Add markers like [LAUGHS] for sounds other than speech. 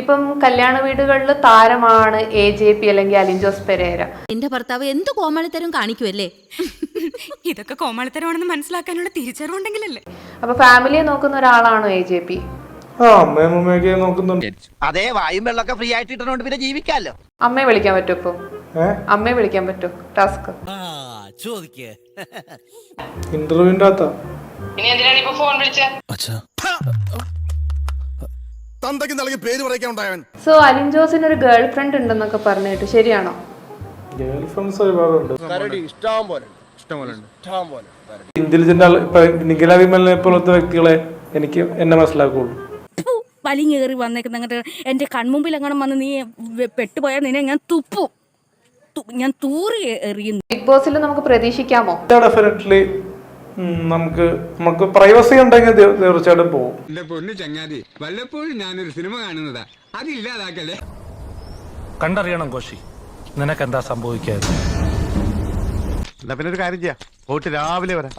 ഇപ്പം കല്യാണ വീടുകളിൽ താരമാണ് എ ജെ പി അല്ലെങ്കിൽ അലിൻജോസ് പെരേര. എന്റെ ഭർത്താവ് എന്ത് കോമാളിത്തരം കാണിക്കുമല്ലേ [LAUGHS] ഇതൊക്കെ കോമാളിത്തരമാണെന്ന് മനസ്സിലാക്കാനുള്ള തിരിച്ചറിവുണ്ടെങ്കിലല്ലേ? അപ്പൊ ഫാമിലിയെ നോക്കുന്ന ഒരാളാണോ എ ജെ പി? അതേ വായും വെള്ളമൊക്കെ ഫ്രീ ആയിട്ട് ഇട്ടണോണ്ട് പിന്നെ ജീവിക്കാമല്ലോ. അമ്മയെ വിളിക്കാൻ പറ്റുമോ ഇപ്പൊ? അമ്മയെ വിളിക്കാൻ പറ്റുമോ? ടാസ്ക്. ഇന്റർവ്യൂവിന്റെ അകത്താ. തന്തയ്ക്ക് നൽകി പേര് പറയാൻ ഉണ്ടായവൻ സോ അലിൻ ജോസിന് ഒരു ഗേൾ ഫ്രണ്ട് ഉണ്ടെന്നൊക്കെ പറഞ്ഞു കേട്ടു ശരിയാണോ ഗേൾ ഫ്രണ്ട്സ് ഒരുപാടുണ്ട് ഇന്റലിജന്റ് ആൾ ഇപ്പൊ നിഖില വിമലിനെ പോലത്തെ വ്യക്തികളെ എനിക്ക് എന്നെ മനസ്സിലാക്കുള്ളൂ. വലിഞ്ഞേറി വന്നേക്കുന്ന അങ്ങോട്ട് എന്റെ കൺമുമ്പിൽ അങ്ങനെ വന്ന് നീ പെട്ടുപോയാൽ നിന്നെ ഞാൻ തുപ്പും. ഞാൻ തൂറി എറിയുന്നു. എറിയും ബിഗ് ബോസിൽ നമുക്ക് പ്രതീക്ഷിക്കാമോ? ഡെഫിനറ്റ്ലി നമുക്ക് നമുക്ക് പ്രൈവസി ഉണ്ടെങ്കിൽ തീർച്ചയായിട്ടും പോകും എന്റെ പൊന്നു ചങ്ങാതി വല്ലപ്പോഴും ഞാനൊരു സിനിമ കാണുന്നതാ. അതില്ലാതാക്കല്ലേ കണ്ടറിയണം കോശി. നിനക്ക് എന്താ സംഭവിക്കാതെ? എന്നാ പിന്നെ ഒരു കാര്യം ചെയ്യാം. വോട്ട് രാവിലെ വരാം.